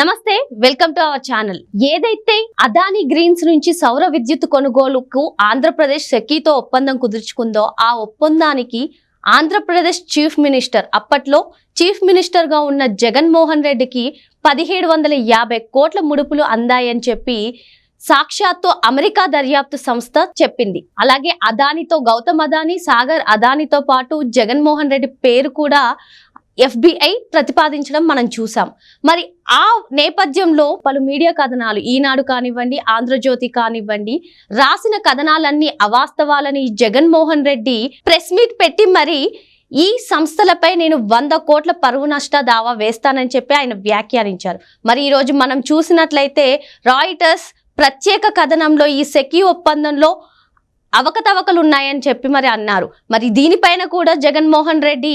నమస్తే welcome to our channel. ఏదైతే Adani Greens నుంచి సౌర విద్యుత్ కొనుగోలుకు ఆంధ్రప్రదేశ్ సెకీతో ఒప్పందం కుదుర్చుకుందో ఆ ఒప్పందానికి ఆంధ్రప్రదేశ్ చీఫ్ మినిస్టర్ అప్పట్లో చీఫ్ మినిస్టర్గా ఉన్న జగన్మోహన్ రెడ్డికి పదిహేడు వందల యాభై కోట్ల ముడుపులు అందాయని చెప్పి సాక్షాత్తు అమెరికా దర్యాప్తు సంస్థ చెప్పింది. అలాగే అదానితో గౌతమ్ అదాని సాగర్ అదానితో పాటు జగన్మోహన్ రెడ్డి పేరు కూడా ఎఫ్బిఐ ప్రతిపాదించడం మనం చూసాం. మరి ఆ నేపథ్యంలో పలు మీడియా కథనాలు ఈనాడు కానివ్వండి ఆంధ్రజ్యోతి కానివ్వండి రాసిన కథనాలన్నీ అవాస్తవాలని జగన్మోహన్ రెడ్డి ప్రెస్ మీట్ పెట్టి మరి ఈ సంస్థలపై నేను వంద కోట్ల పరువు నష్ట దావా వేస్తానని చెప్పి ఆయన వ్యాఖ్యానించారు. మరి ఈరోజు మనం చూసినట్లయితే రాయిటర్స్ ప్రత్యేక కథనంలో ఈ సెకీ ఒప్పందంలో అవకతవకలు ఉన్నాయని చెప్పి మరి అన్నారు. మరి దీనిపైన కూడా జగన్మోహన్ రెడ్డి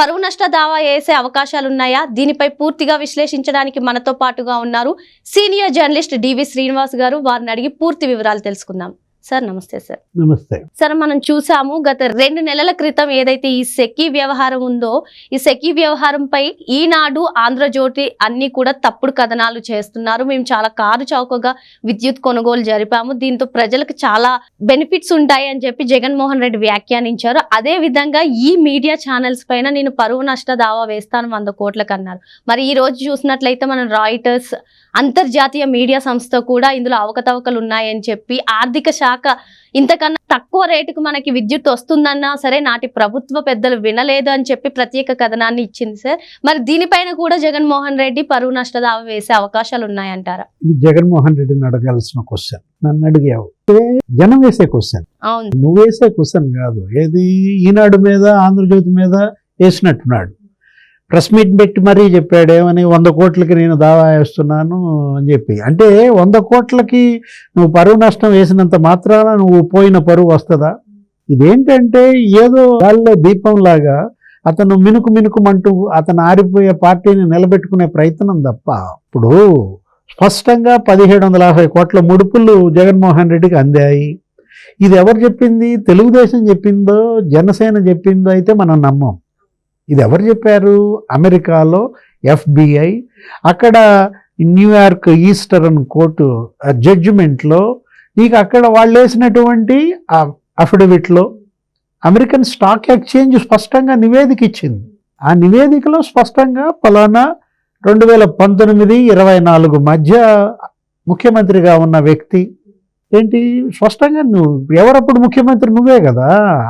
పరువు నష్ట దావా వేసే అవకాశాలు ఉన్నాయా దీనిపై పూర్తిగా విశ్లేషించడానికి మనతో పాటుగా ఉన్నారు సీనియర్ జర్నలిస్ట్ డివి శ్రీనివాస్ గారు. వారిని అడిగి పూర్తి వివరాలు తెలుసుకుందాం. సార్ నమస్తే సార్. నమస్తే. సార్ మనం చూసాము గత రెండు నెలల క్రితం ఏదైతే ఈ సెకీ వ్యవహారం ఉందో ఈ సెకీ వ్యవహారంపై ఈనాడు ఆంధ్రజ్యోతి అన్ని కూడా తప్పుడు కథనాలు చేస్తున్నారు. మేము చాలా కారు చౌకగా విద్యుత్ కొనుగోలు జరిపాము. దీంతో ప్రజలకు చాలా బెనిఫిట్స్ ఉంటాయి అని చెప్పి జగన్మోహన్ రెడ్డి వ్యాఖ్యానించారు. అదే విధంగా ఈ మీడియా ఛానల్స్ పైన నేను పరువు నష్ట దావా వేస్తాను వంద కోట్లకు అన్నారు మరి ఈ రోజు చూసినట్లయితే మనం రాయిటర్స్ అంతర్జాతీయ మీడియా సంస్థ కూడా ఇందులో అవకతవకలు ఉన్నాయని చెప్పి ఆర్థిక శాఖ ఇంతకన్నా తక్కువ రేటుకు మనకి విద్యుత్ వస్తుందన్నా సరే నాటి ప్రభుత్వ పెద్దలు వినలేదు అని చెప్పి ప్రత్యేక కథనాన్ని ఇచ్చింది సార్. మరి దీనిపైన కూడా జగన్మోహన్ రెడ్డి పరువు నష్ట దావా వేసే అవకాశాలు ఉన్నాయంటారా? ఇది జగన్మోహన్ రెడ్డిని అడగాల్సిన క్వశ్చన్ నన్ను అడిగావు. జనం వేసే క్వశ్చన్ అవును. నువ్వు వేసే క్వశ్చన్ కాదు. ఏది ఈనాడు మీద ఆంధ్రజ్యోతి మీద వేసినట్టున్నాడు. ప్రెస్ మీట్ పెట్టి మరీ చెప్పాడు ఏమని వంద కోట్లకి నేను దావా వేస్తున్నాను అని చెప్పి. అంటే వంద కోట్లకి నువ్వు పరువు నష్టం వేసినంత మాత్రాన నువ్వు పోయిన పరువు వస్తుందా? ఇదేంటంటే ఏదో గాల్లో దీపంలాగా అతను మినుకు మినుకుమంటూ అతను ఆరిపోయే పార్టీని నిలబెట్టుకునే ప్రయత్నం తప్ప. ఇప్పుడు స్పష్టంగా పదిహేడు వందల యాభై కోట్ల ముడుపులు జగన్మోహన్ రెడ్డికి అందాయి. ఇది ఎవరు చెప్పింది? తెలుగుదేశం చెప్పిందో జనసేన చెప్పిందో అయితే మనం నమ్మం. ఇది ఎవరు చెప్పారు? అమెరికాలో ఎఫ్బిఐ. అక్కడ న్యూయార్క్ ఈస్టర్న్ కోర్టు జడ్జిమెంట్లో నీకు అక్కడ వాళ్ళు వేసినటువంటి అఫిడవిట్లో అమెరికన్ స్టాక్ ఎక్స్చేంజ్ స్పష్టంగా నివేదిక ఇచ్చింది. ఆ నివేదికలో స్పష్టంగా ఫలానా రెండు వేల పంతొమ్మిది ఇరవై నాలుగు మధ్య ముఖ్యమంత్రిగా ఉన్న వ్యక్తి ఏంటి? స్పష్టంగా నువ్వు ఎవరప్పుడు ముఖ్యమంత్రి? నువ్వే కదా.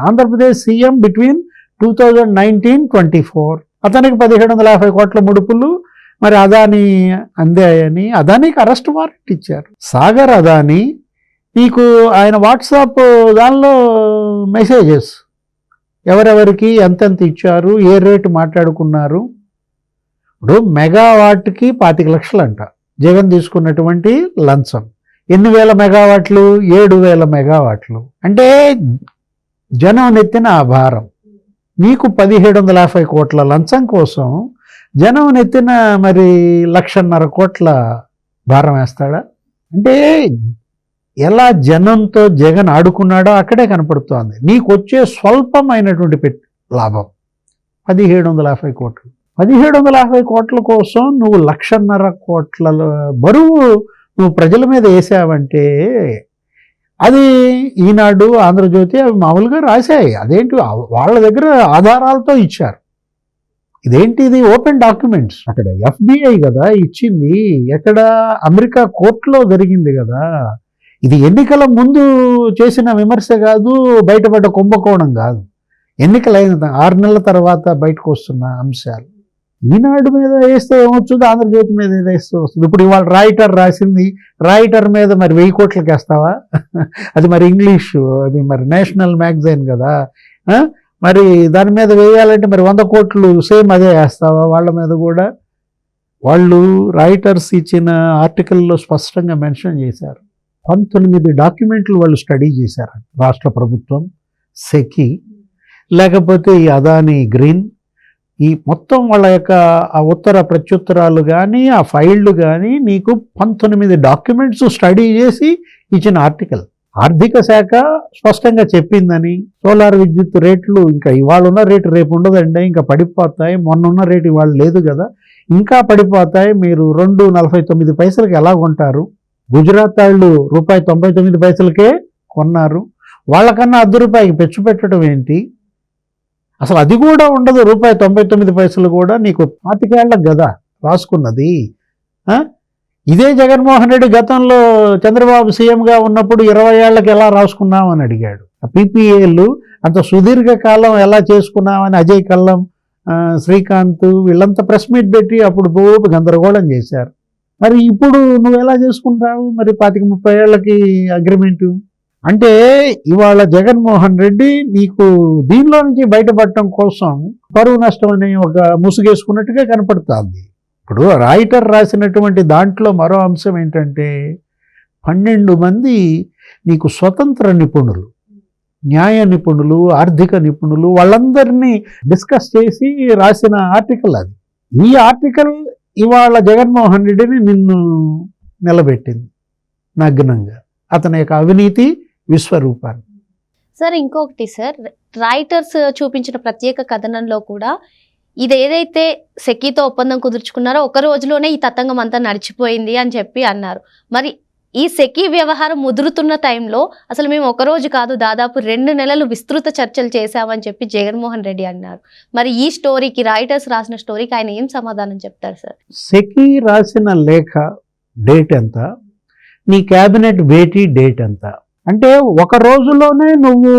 Andhra Pradesh CM between two thousand nineteen twenty four అతనికి పదిహేడు వందల యాభై కోట్ల ముడుపులు మరి అదాని అందాయని అదానికి అరెస్ట్ వారెంట్ ఇచ్చారు. సాగర్ అదాని నీకు ఆయన వాట్సాప్ దానిలో మెసేజెస్ ఎవరెవరికి ఎంతెంత ఇచ్చారు ఏ రేటు మాట్లాడుకున్నారు? ఇప్పుడు మెగావాట్కి పాతిక లక్షలు అంట జగన్ తీసుకున్నటువంటి లంచం. ఎన్ని వేల మెగావాట్లు? ఏడు వేల మెగావాట్లు. అంటే జనం నెత్తిన ఆ భారం నీకు పదిహేడు వందల యాభై కోట్ల లంచం కోసం జనం నెత్తిన మరి లక్షన్నర కోట్ల భారం వేస్తాడా? అంటే ఎలా జనంతో జగన్ ఆడుకున్నాడో అక్కడే కనపడుతోంది. నీకు వచ్చే స్వల్పమైనటువంటి పెట్ లాభం పదిహేడు వందల యాభై కోట్లు. పదిహేడు వందల యాభై కోట్ల కోసం నువ్వు లక్షన్నర కోట్ల బరువు నువ్వు ప్రజల మీద వేసావంటే అది ఈనాడు ఆంధ్రజ్యోతి అవి మామూలుగా రాశాయి. అదేంటి? వాళ్ళ దగ్గర ఆధారాలతో ఇచ్చారు. ఇదేంటి ఇది? Open documents. అక్కడ ఎఫ్బిఐ కదా ఇచ్చింది. ఎక్కడ? అమెరికా కోర్టులో జరిగింది కదా. ఇది ఎన్నికల ముందు చేసిన విమర్శ కాదు బయటపడ్డ కుంభకోణం కాదు. ఎన్నికలైన ఆరు నెలల తర్వాత బయటకు వస్తున్న అంశాలు. ఈనాడు మీద వేస్తే ఏమొచ్చుంది ఆంధ్రజ్యోతి మీద వేస్తే వస్తుంది. ఇప్పుడు ఇవాళ రాయిటర్ రాసింది రాయిటర్ మీద మరి వెయ్యి కోట్లకి వేస్తావా? అది మరి ఇంగ్లీషు అది మరి నేషనల్ మ్యాగజైన్ కదా. మరి దాని మీద వేయాలంటే మరి వంద కోట్లు సేమ్ అదే వేస్తావా? వాళ్ళ మీద కూడా? వాళ్ళు రైటర్స్ ఇచ్చిన ఆర్టికల్లో స్పష్టంగా మెన్షన్ చేశారు. పంతొమ్మిది డాక్యుమెంట్లు వాళ్ళు స్టడీ చేశారు. రాష్ట్ర ప్రభుత్వం సెకి లేకపోతే ఈ అదాని గ్రీన్ ఈ మొత్తం వాళ్ళ యొక్క ఆ ఉత్తర ప్రత్యుత్తరాలు కానీ ఆ ఫైళ్ళు కానీ నీకు పంతొమ్మిది డాక్యుమెంట్స్ స్టడీ చేసి ఇచ్చిన ఆర్టికల్. ఆర్థిక శాఖ స్పష్టంగా చెప్పిందని సోలార్ విద్యుత్ రేట్లు ఇంకా ఇవాళ ఉన్న రేటు రేపు ఉండదండి ఇంకా పడిపోతాయి మొన్న ఉన్న రేటు ఇవాళ లేదు కదా. ఇంకా పడిపోతాయి మీరు రెండు నలభై తొమ్మిది పైసలకి ఎలా కొంటారు? గుజరాత్ వాళ్ళు రూపాయి తొంభై తొమ్మిది పైసలకే కొన్నారు. వాళ్ళకన్నా అర్ధ రూపాయికి పెచ్చు పెట్టడం ఏంటి? అసలు అది కూడా ఉండదు. రూపాయి తొంభై తొమ్మిది పైసలు కూడా నీకు పాతికేళ్ళ గదా రాసుకున్నది. ఇదే జగన్మోహన్ రెడ్డి గతంలో చంద్రబాబు సీఎంగా ఉన్నప్పుడు ఇరవై ఏళ్ళకి ఎలా రాసుకున్నామని అడిగాడు. ఆ పీపీఏలు అంత సుదీర్ఘకాలం ఎలా చేసుకున్నామని అజయ్ కల్లం శ్రీకాంత్ వీళ్ళంతా ప్రెస్ మీట్ పెట్టి అప్పుడు పోపు గందరగోళం చేశారు. మరి ఇప్పుడు నువ్వు ఎలా చేసుకుంటావు? మరి పాతిక ముప్పై ఏళ్ళకి అగ్రిమెంటు అంటే ఇవాళ జగన్మోహన్ రెడ్డి నీకు దీనిలో నుంచి బయటపడటం కోసం పరువు నష్టం అనే ఒక ముసుగేసుకున్నట్టుగా కనపడుతుంది. ఇప్పుడు రైటర్ రాసినటువంటి దాంట్లో మరో అంశం ఏంటంటే పన్నెండు మంది నీకు స్వతంత్ర నిపుణులు న్యాయ నిపుణులు ఆర్థిక నిపుణులు వాళ్ళందరినీ డిస్కస్ చేసి రాసిన ఆర్టికల్ అది. ఈ ఆర్టికల్ ఇవాళ జగన్మోహన్ రెడ్డిని నిన్ను నిలబెట్టింది నగ్నంగా. అతని యొక్క అవినీతి విశ్వరూపాన్ని సార్ ఇంకొకటి సార్ రైటర్స్ చూపించిన ప్రత్యేక కథనంలో కూడా ఇది ఏదైతే సెకీతో ఒప్పందం కుదుర్చుకున్నారో ఒక రోజులోనే ఈ తతంగం అంతా నడిచిపోయింది అని చెప్పి అన్నారు. మరి ఈ సెకీ వ్యవహారం ముదురుతున్న టైంలో అసలు మేము ఒక రోజు కాదు దాదాపు రెండు నెలలు విస్తృత చర్చలు చేశామని చెప్పి జగన్మోహన్ రెడ్డి అన్నారు. మరి ఈ స్టోరీకి రైటర్స్ రాసిన స్టోరీకి ఆయన ఏం సమాధానం చెప్తారు సార్? సెకీ రాసిన లేఖ డేట్ ఎంత? నీ క్యాబినెట్ భేటీ డేట్ ఎంత? అంటే ఒక రోజులోనే నువ్వు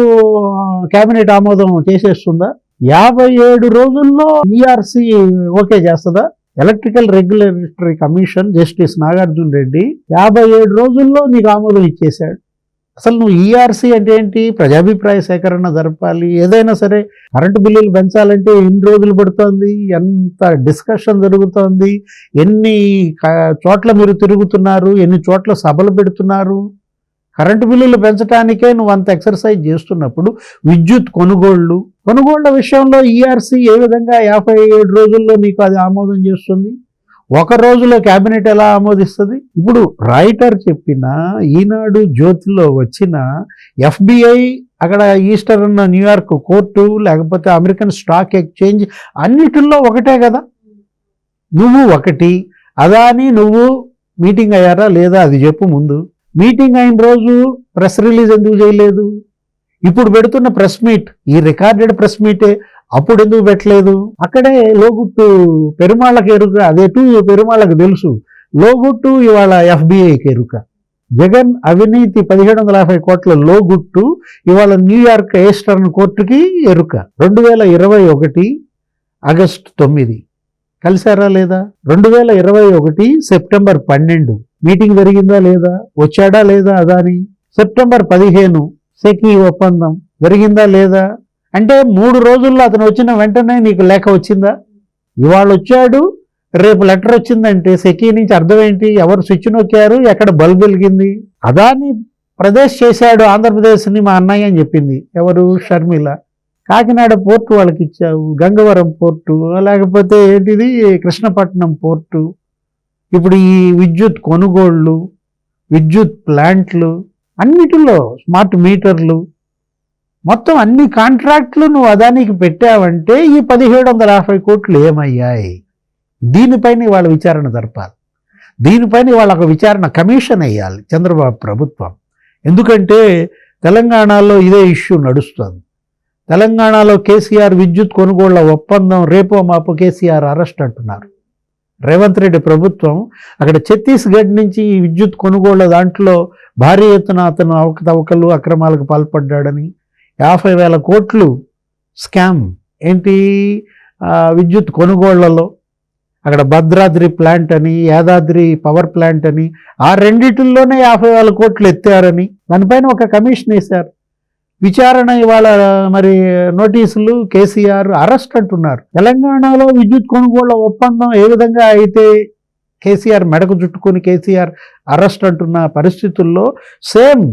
క్యాబినెట్ ఆమోదం చేసేస్తుందా? యాభై ఏడు రోజుల్లో ఈఆర్సి ఓకే చేస్తుందా? Electrical regulatory commission justice Nagarjuna Reddy యాభై ఏడు రోజుల్లో నీకు ఆమోదం ఇచ్చేశాడు. అసలు నువ్వు ఈఆర్సీ అంటే ఏంటి? ప్రజాభిప్రాయ సేకరణ జరపాలి. ఏదైనా సరే కరెంటు బిల్లులు పెంచాలంటే ఎన్ని రోజులు పడుతోంది? ఎంత డిస్కషన్ జరుగుతోంది? ఎన్ని చోట్ల మీరు తిరుగుతున్నారు? ఎన్ని చోట్ల సభలు పెడుతున్నారు? కరెంటు బిల్లులు పెంచడానికే నువ్వు అంత ఎక్సర్సైజ్ చేస్తున్నప్పుడు విద్యుత్ కొనుగోళ్ళు కొనుగోళ్ళ విషయంలో ఈఆర్సీ ఏ విధంగా యాభై ఏడు రోజుల్లో నీకు అది ఆమోదం చేస్తుంది? ఒక రోజులో క్యాబినెట్ ఎలా ఆమోదిస్తుంది? ఇప్పుడు రైటర్ చెప్పిన ఈనాడు జ్యోతిలో వచ్చిన ఎఫ్బిఐ అక్కడ ఈస్టర్ ఉన్న న్యూయార్క్ కోర్టు లేకపోతే అమెరికన్ స్టాక్ ఎక్స్చేంజ్ అన్నిటిల్లో ఒకటే కదా? నువ్వు ఒకటి. అదాని నువ్వు మీటింగ్ అయ్యారా లేదా అది చెప్పు ముందు. మీటింగ్ అయిన రోజు ప్రెస్ రిలీజ్ ఎందుకు చేయలేదు? ఇప్పుడు పెడుతున్న ప్రెస్ మీట్ ఈ రికార్డెడ్ ప్రెస్ మీటే అప్పుడు ఎందుకు పెట్టలేదు? అక్కడే లోగుట్టు పెరుమాళ్ళకి ఎరుక అదేటు పెరుమాళ్ళకి తెలుసు. లోగుట్టు ఇవాళ ఎఫ్బిఐకి ఎరుక. జగన్ అవినీతి పదిహేడు వందల యాభై కోట్ల లోగుట్టు ఇవాళ న్యూయార్క్ ఈస్టర్న్ కోర్టుకి ఎరుక. రెండు వేల ఇరవై ఒకటి ఆగస్టు తొమ్మిది. కలిశారా లేదా? రెండు వేల ఇరవై ఒకటి సెప్టెంబర్ పన్నెండు. మీటింగ్ జరిగిందా లేదా? వచ్చాడా లేదా అదాని? సెప్టెంబర్ పదిహేను సెకీ ఒప్పందం జరిగిందా లేదా? అంటే మూడు రోజుల్లో అతను వచ్చిన వెంటనే నీకు లేఖ వచ్చిందా? ఇవాళ వచ్చాడు రేపు లెటర్ వచ్చిందంటే సెకీ నుంచి అర్థం ఏంటి? ఎవరు స్విచ్ నొక్కారు? ఎక్కడ బల్బు వెలిగింది? అదాని ప్రదేశ్ చేశాడు ఆంధ్రప్రదేశ్ని మా అన్నయ్య అని చెప్పింది. ఎవరు? షర్మిల. కాకినాడ పోర్టు వాళ్ళకి ఇచ్చావు. గంగవరం పోర్టు. లేకపోతే ఏంటిది? కృష్ణపట్నం పోర్టు. ఇప్పుడు ఈ విద్యుత్ కొనుగోళ్ళు విద్యుత్ ప్లాంట్లు అన్నిటిలో స్మార్ట్ మీటర్లు మొత్తం అన్ని కాంట్రాక్ట్లు నువ్వు అదానికి పెట్టావంటే ఈ పదిహేడు వందల యాభై కోట్లు ఏమయ్యాయి? దీనిపైన వాళ్ళ విచారణ జరపాలి. దీనిపైన వాళ్ళ ఒక విచారణ కమిషన్ వేయాలి చంద్రబాబు ప్రభుత్వం. ఎందుకంటే తెలంగాణలో ఇదే ఇష్యూ నడుస్తుంది. తెలంగాణలో కేసీఆర్ విద్యుత్ కొనుగోళ్ళ ఒప్పందం రేపో మాపో కేసీఆర్ అరెస్ట్ అంటున్నారు. రేవంత్ రెడ్డి ప్రభుత్వం అక్కడ ఛత్తీస్గఢ్ నుంచి ఈ విద్యుత్ కొనుగోళ్ళ దాంట్లో భారీ ఎత్తున అతను అవకతవకలు అక్రమాలకు పాల్పడ్డాడని యాభై వేల కోట్లు స్కామ్ ఏంటి? విద్యుత్ కొనుగోళ్ళలో అక్కడ భద్రాద్రి ప్లాంట్ అని యాదాద్రి పవర్ ప్లాంట్ అని ఆ రెండిటిల్లోనే యాభై వేల కోట్లు ఎత్తారని దానిపైన ఒక కమిషన్ వేశారు. విచారణ ఇవాళ మరి నోటీసులు కేసీఆర్ అరెస్ట్ అంటున్నారు. తెలంగాణలో విద్యుత్ కొనుగోళ్ళ ఒప్పందం ఏ విధంగా అయితే కేసీఆర్ మెడకు చుట్టుకొని కేసీఆర్ అరెస్ట్ అంటున్న పరిస్థితుల్లో సేమ్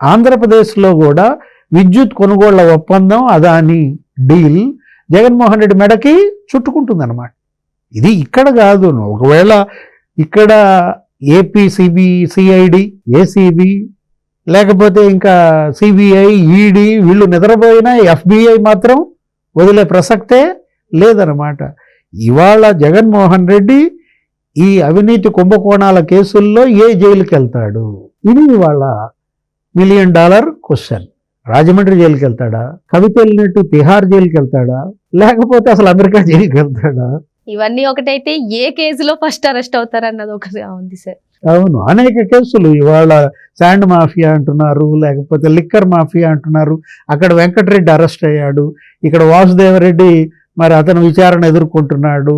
ఆంధ్రప్రదేశ్లో కూడా విద్యుత్ కొనుగోళ్ళ ఒప్పందం అదాని డీల్ జగన్మోహన్ రెడ్డి మెడకి చుట్టుకుంటుందన్నమాట. ఇది ఇక్కడ కాదు ఒకవేళ ఇక్కడ ఏపీ సిబి సిఐడి ఏసీబీ లేకపోతే ఇంకా సిబిఐ ఈడీ వీళ్ళు నిద్రపోయినా ఎఫ్బిఐ మాత్రం వదిలే ప్రసక్తే లేదనమాట ఇవాళ జగన్మోహన్ రెడ్డి ఈ అవినీతి కుంభకోణాల కేసుల్లో ఏ జైలుకి వెళ్తాడు ఇది ఇవాళ మిలియన్ డాలర్ క్వశ్చన్. రాజమండ్రి జైలుకి వెళ్తాడా కవిత వెళ్ళినట్టు తిహార్ జైలుకి వెళ్తాడా లేకపోతే అసలు అమెరికా జైలుకి వెళ్తాడా ఇవన్నీ ఒకటైతే ఏ కేసులో ఫస్ట్ అరెస్ట్ అవుతారన్నది ఒకటి ఉంది సార్. అవును అనేక కేసులు. ఇవాళ శాండ్ మాఫియా అంటున్నారు లేకపోతే లిక్కర్ మాఫియా అంటున్నారు. అక్కడ వెంకటరెడ్డి అరెస్ట్ అయ్యాడు. ఇక్కడ వాసుదేవరెడ్డి మరి అతను విచారణ ఎదుర్కొంటున్నాడు.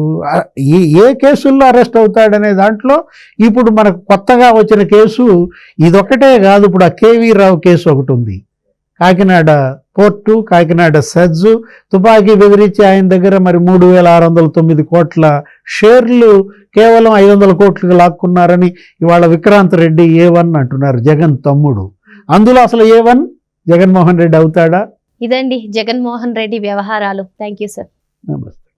ఏ ఏ కేసుల్లో అరెస్ట్ అవుతాడనే దాంట్లో ఇప్పుడు మనకు కొత్తగా వచ్చిన కేసు ఇదొక్కటే కాదు. ఇప్పుడు ఆ కేవీ రావు కేసు ఒకటి ఉంది. కాకినాడ పోర్టు కాకినాడ సజ్జు. తుపాకీ బెదిరించి ఆయన దగ్గర మరి మూడు వేల ఆరు వందల తొమ్మిది కోట్ల షేర్లు కేవలం ఐదు వందల కోట్లకు లాక్కున్నారని ఇవాళ విక్రాంత్ రెడ్డి ఏ వన్ అంటున్నారు. జగన్ తమ్ముడు. అందులో అసలు ఏ వన్? జగన్మోహన్ రెడ్డి అవుతాడా? ఇదండి జగన్మోహన్ రెడ్డి వ్యవహారాలు. Thank you sir. నమస్తే.